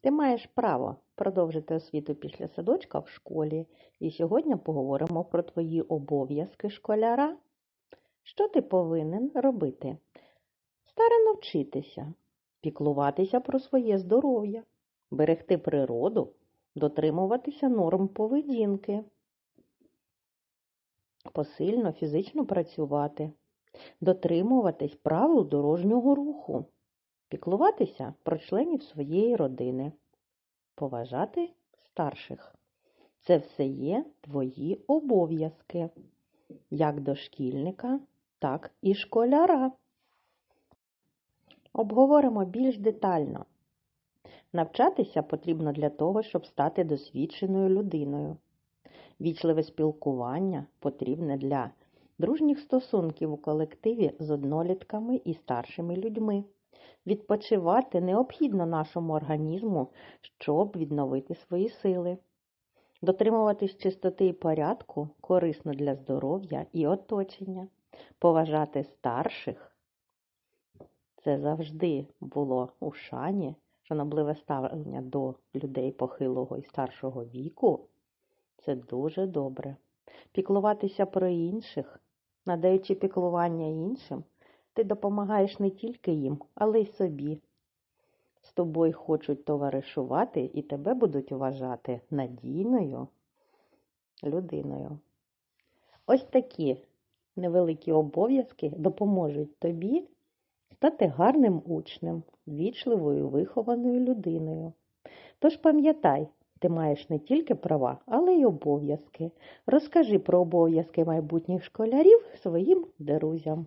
Ти маєш право продовжити освіту після садочка в школі, і сьогодні поговоримо про твої обов'язки школяра. Що ти повинен робити? Старано вчитися, піклуватися про своє здоров'я, берегти природу, дотримуватися норм поведінки, посильно фізично працювати, дотримуватись правил дорожнього руху, піклуватися про членів своєї родини, поважати старших. Це все є твої обов'язки, як дошкільника, так і школяра. Обговоримо більш детально. Навчатися потрібно для того, щоб стати досвідченою людиною. Вічливе спілкування потрібне для дружніх стосунків у колективі з однолітками і старшими людьми. Відпочивати необхідно нашому організму, щоб відновити свої сили. Дотримуватись чистоти і порядку корисно для здоров'я і оточення. Поважати старших це завжди було у шані, шанобливе ставлення до людей похилого і старшого віку. Це дуже добре. Піклуватися про інших, надаючи піклування іншим, ти допомагаєш не тільки їм, але й собі. З тобою хочуть товаришувати і тебе будуть вважати надійною людиною. Ось такі невеликі обов'язки допоможуть тобі стати гарним учнем, вічливою вихованою людиною. Тож пам'ятай, ти маєш не тільки права, але й обов'язки. Розкажи про обов'язки майбутніх школярів своїм друзям.